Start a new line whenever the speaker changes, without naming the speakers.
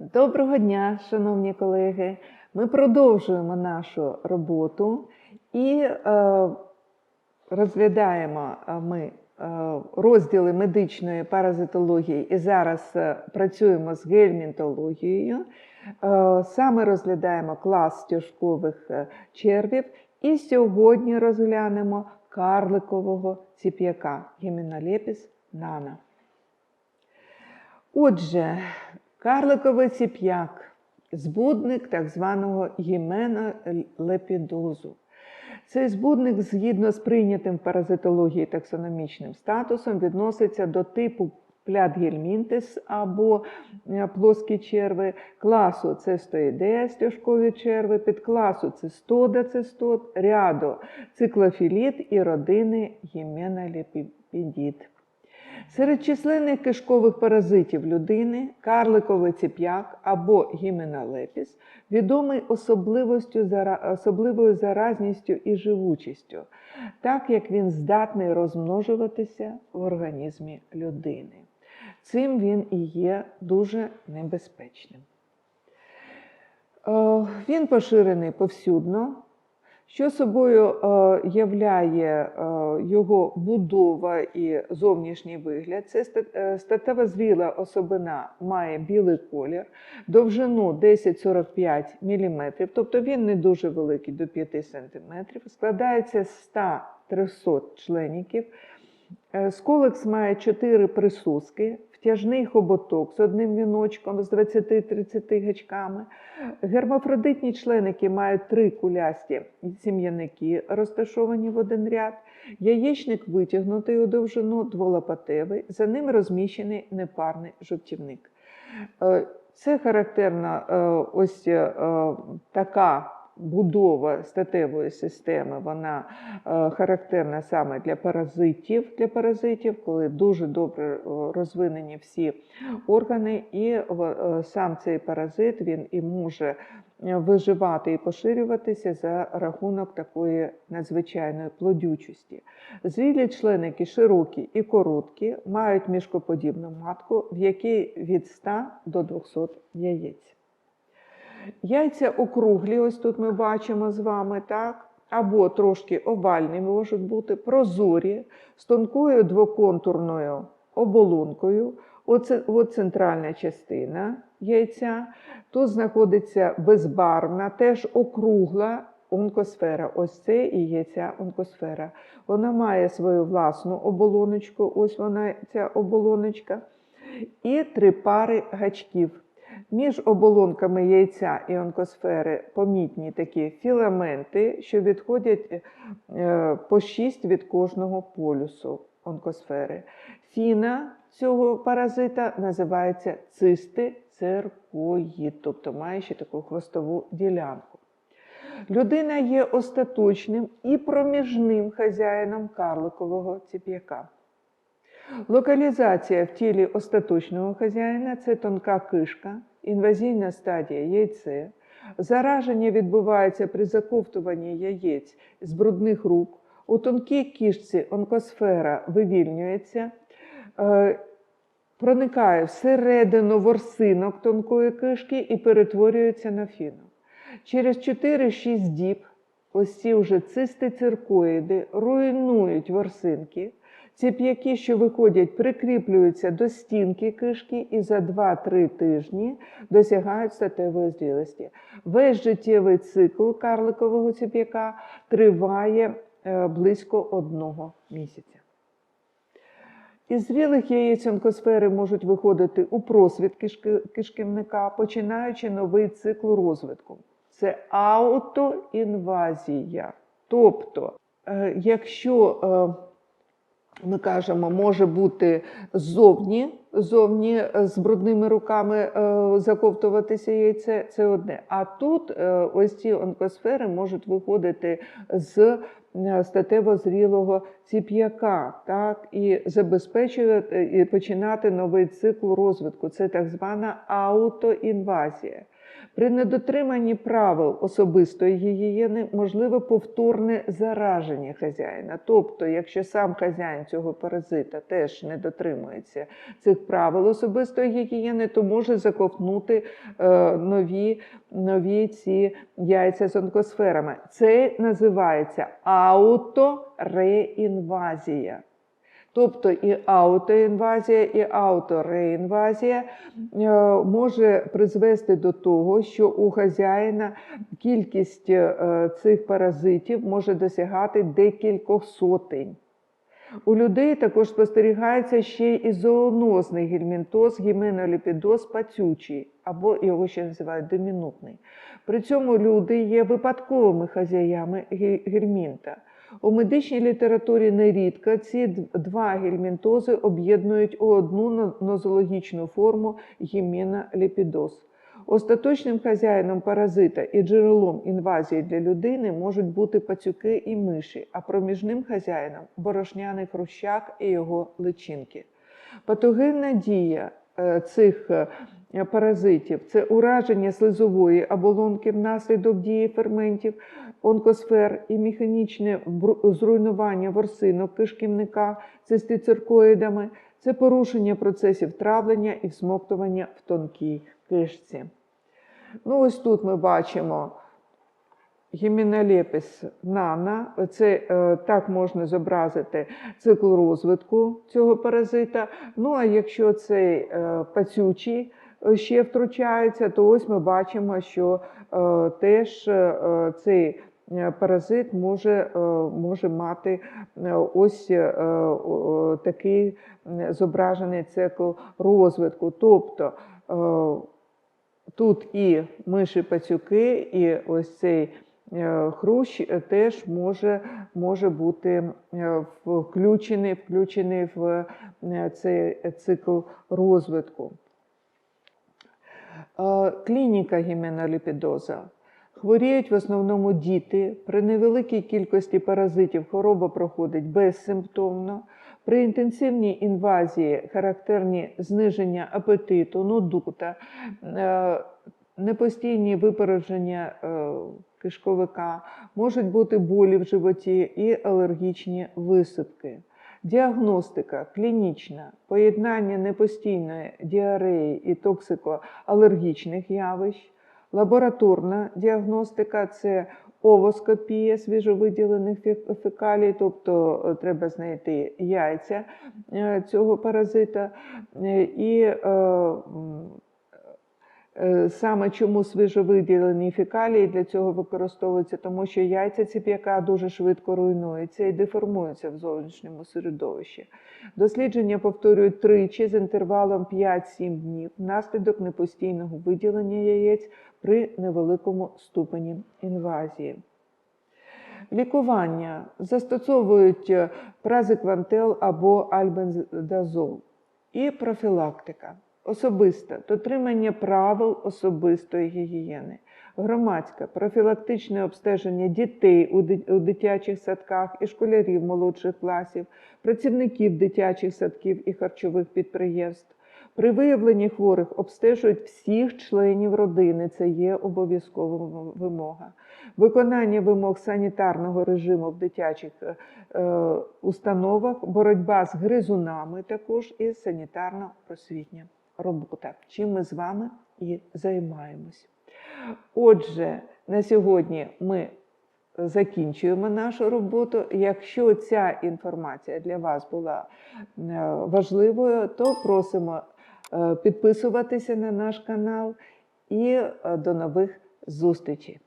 Доброго дня, шановні колеги. Ми продовжуємо нашу роботу і е, розглядаємо е, ми е, розділи медичної паразитології і зараз е, працюємо з гельмінтологією. Е, саме розглядаємо клас стяжкових е, червів. І сьогодні розглянемо карликового ціп'яка гімінолепіс нана. Отже, карликовий ціп'як збудник так званого гіменолепідозу. Цей збудник, згідно з прийнятим в паразитології таксономічним статусом, відноситься до типу плядгельмінтис або е, плоскі черви, класу цестоїдея, стяжкові черви, підкласу цистода, цистод, ряду циклофіліт і родини гіменолепідіт. Серед численних кишкових паразитів людини карликовий ціп'як або гіменолепіс відомий особливою заразністю і живучістю, так як він здатний розмножуватися в організмі людини. Цим він і є дуже небезпечним. Е, Він поширений повсюдно, що собою е, являє е, його будова і зовнішній вигляд. Це е, статева зріла особина має білий колір, довжину 10-45 мм, тобто він не дуже великий до 5 см, складається з 100-300 членіків. Сколекс має 4 присуски, втяжний хоботок з одним віночком з 20-30 гачками. Гермафродитні членики мають три кулясті сім'яники, розташовані в один ряд. Яєчник витягнутий у довжину, дволопатевий, за ним розміщений непарний жовтівник. Е, Це характерна е, ось е, така будова статевої системи, вона е, характерна саме для паразитів, для паразитів, коли дуже добре е, розвинені всі органи, і е, сам цей паразит він і може виживати і поширюватися за рахунок такої надзвичайної плодючості. Зрілі членики широкі і короткі, мають мішкоподібну матку, в якій від 100 до 200 яєць. Яйця округлі, ось тут ми бачимо з вами, так? Або трошки овальні можуть бути, прозорі, з тонкою двоконтурною оболонкою. Оце от центральна частина яйця. Тут знаходиться безбарвна, теж округла онкосфера. Ось це і є ця онкосфера. Вона має свою власну оболоночку, ось вона, ця оболоночка, і три пари гачків. Між оболонками яйця і онкосфери помітні такі філаменти, що відходять е, по 6 від кожного полюсу онкосфери. Фіна цього паразита називається цисти циркоїд, тобто має ще таку хвостову ділянку. Людина є остаточним і проміжним хазяїном карликового ціп'яка. Локалізація в тілі остаточного хазяїна це тонка кишка, інвазійна стадія яйце. Зараження відбувається при заковтуванні яєць з брудних рук. У тонкій кишці онкосфера вивільнюється, е, проникає всередину ворсинок тонкої кишки і перетворюється на фінок. Через 4-6 діб ось ці вже цисти циркоїди руйнують ворсинки. Ціп'яки, що виходять, прикріплюються до стінки кишки і за 2-3 тижні досягають статевої зрілості. Весь життєвий цикл карликового ціп'яка триває е, близько одного місяця. Із зрілих яєць онкосфери можуть виходити у просвіт кишківника, починаючи новий цикл розвитку. Це аутоінвазія. Тобто, е, якщо е, ми кажемо, може бути ззовні, ззовні е, з брудними руками е, заковтуватися яйце, це одне. А тут е, ось ці онкосфери можуть виходити з статево зрілого ціп'яка, так, і забезпечувати і починати новий цикл розвитку. Це так звана аутоінвазія. При недотриманні правил особистої гігієни можливе повторне зараження хазяїна. Тобто, якщо сам хазяїн цього паразита теж не дотримується цих правил особистої гігієни, то може заковтнути е, нові, нові ці яйця з онкосферами. Це називається аутореінвазія. Тобто і аутоінвазія, і аутореінвазія е, може призвести до того, що у хазяїна кількість е, цих паразитів може досягати декількох сотень. У людей також спостерігається ще і зоонозний гельмінтоз, гіменоліпідоз пацючий, або його ще називають домінутний. При цьому люди є випадковими хазяями ге- гельмінта. У медичній літературі нерідко ці два гельмінтози об'єднують у одну нозологічну форму гіменоліпідоз. Остаточним хазяїном паразита і джерелом інвазії для людини можуть бути пацюки і миші, а проміжним хазяїном борошняний хрущак і його личинки. Патогенна дія е, цих е, паразитів це ураження слизової оболонки внаслідок дії ферментів, онкосфер і механічне зруйнування ворсинок кишківника цистициркоїдами, це порушення процесів травлення і всмоктування в тонкій кишці. Ну, ось тут ми бачимо гімінолепіс нана. Це е, так можна зобразити цикл розвитку цього паразита. Ну, а якщо цей е, пацючий е, ще втручається, то ось ми бачимо, що е, теж е, цей паразит може, е, може мати е, ось е, такий зображений цикл розвитку. Тобто е, Тут і миші пацюки, і ось цей е, хрущ е, теж може, може бути е, включений, включений в е, цей цикл розвитку. Е, Клініка гіменоліпідоза. Хворіють в основному діти. При невеликій кількості паразитів хвороба проходить безсимптомно. При інтенсивній інвазії характерні зниження апетиту, нудута, е, непостійні випередження е, кишковика, можуть бути болі в животі і алергічні висипки. Діагностика клінічна, поєднання непостійної діареї і токсикоалергічних явищ, лабораторна діагностика це овоскопія свіжовиділених фе- фекалій, тобто е, треба знайти яйця е, цього паразита. Е, І Саме чому свіжовиділені фекалії для цього використовуються, тому що яйця ціп'яка дуже швидко руйнуються і деформуються в зовнішньому середовищі. Дослідження повторюють тричі з інтервалом 5-7 днів внаслідок непостійного виділення яєць при невеликому ступені інвазії. Лікування застосовують е, празиквантел або альбендазол. І профілактика. Особиста дотримання правил особистої гігієни, громадське профілактичне обстеження дітей у дитячих садках і школярів молодших класів, працівників дитячих садків і харчових підприємств. При виявленні хворих обстежують всіх членів родини. Це є обов'язкова вимога. Виконання вимог санітарного режиму в дитячих е, е, установах, боротьба з гризунами також і санітарно-просвітня робота. Чим ми з вами і займаємось. Отже, на сьогодні ми закінчуємо нашу роботу. Якщо ця інформація для вас була е, важливою, то просимо е, підписуватися на наш канал і е, до нових зустрічей.